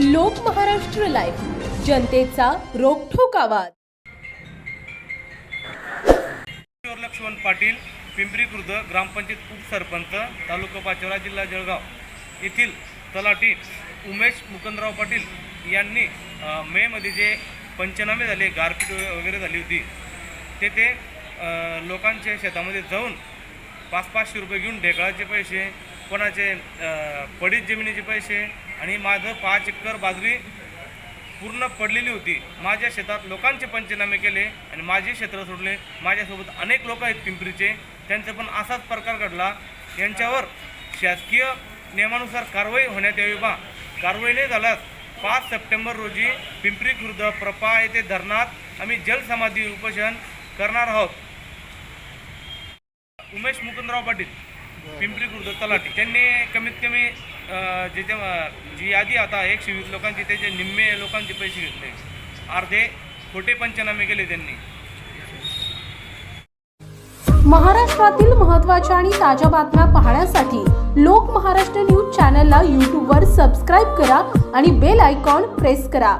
लोक महाराष्ट्र लाईव्ह जनतेचा रोखोक आवाज. लक्ष्मण पाटील पिंपरी खुर्द ग्रामपंचायत उपसरपंच तालुका पाचोरा जिल्हा जळगाव. येथील तलाठी उमेश मुकुंदराव पाटील यांनी मेमध्ये जे पंचनामे झाले गारपीट वगैरे झाली होती ते ते लोकांच्या शेतामध्ये जाऊन पाच पाचशे रुपये घेऊन ढेकळाचे पैसे कोणाचे पडीत जमिनीचे पैसे आणि माझं पाच एकर बाजरी पूर्ण पडलेली होती. माझ्या शेतात लोकांचे पंचनामे केले आणि माझे क्षेत्र सोडले. माझ्यासोबत अनेक लोक आहेत पिंपरीचे. त्यांचा पण असाच प्रकार घडला. यांच्यावर शासकीय नियमानुसार कारवाई होण्यात यावी बा. कारवाई नाही झाल्यास पाच सप्टेंबर रोजी पिंपरी खुर्द प्रपा येथे धरणात आम्ही जलसमाधी उपोषण करणार आहोत. उमेश मुकुंदराव पाटील. पिंपरी खुर्द तलाठी. त्यांनी कमीत कमी जिथे जे जी यादी आता एक वीस लोकांची त्याचे निम्मे लोकांचे पैसे घेतले. अर्धे खोटे पंचनामे केले त्यांनी. महाराष्ट्रातील महत्त्वाच्या आणि ताज्या बातम्या पाहण्यासाठी लोक महाराष्ट्र न्यूज चॅनलला यूट्यूबवर सबस्क्राईब करा आणि बेल आयकॉन प्रेस करा.